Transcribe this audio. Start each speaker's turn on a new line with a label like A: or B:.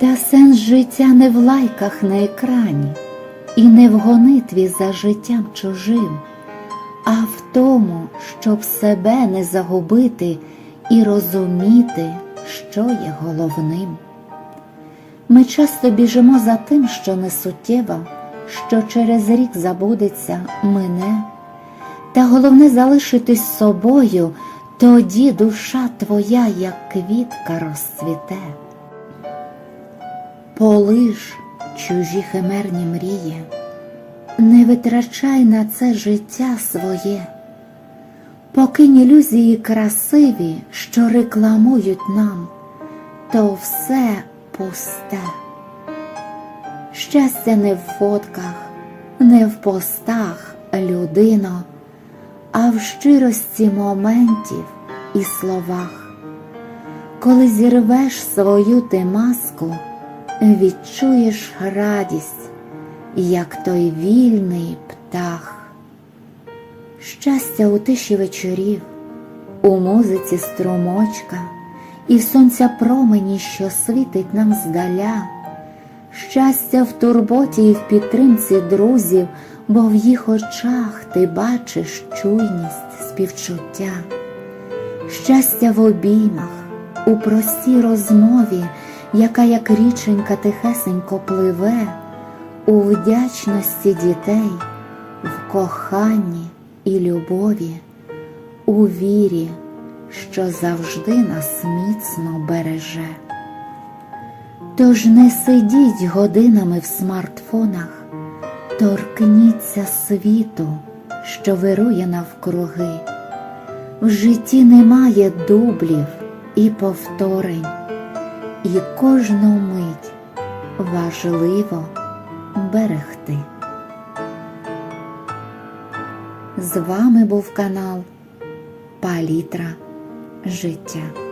A: Та сенс життя не в лайках на екрані і не в гонитві за життям чужим, а в тому, щоб себе не загубити і розуміти, що є головним. Ми часто біжимо за тим, що не суттєво, що через рік забудеться, мине, та головне залишитись собою, тоді душа твоя, як квітка, розцвіте. Полиш чужі химерні мрії, не витрачай на це життя своє, покинь ілюзії красиві, що рекламують нам, то все пусте. Щастя не в фотках, не в постах, людино, а в щирості моментів і словах. Коли зірвеш свою ти маску, відчуєш радість, як той вільний птах. Щастя у тиші вечорів, у музиці струмочка і в сонця промені, що світить нам здаля. Щастя в турботі і в підтримці друзів, бо в їх очах ти бачиш чуйність, співчуття. Щастя в обіймах, у простій розмові, яка як річенька тихесенько пливе, у вдячності дітей, в коханні і любові, у вірі, що завжди нас міцно береже. Тож не сидіть годинами в смартфонах, торкніться світу, що вирує навкруги. В житті немає дублів і повторень, і кожну мить важливо берегти. З вами був канал Палітра життя.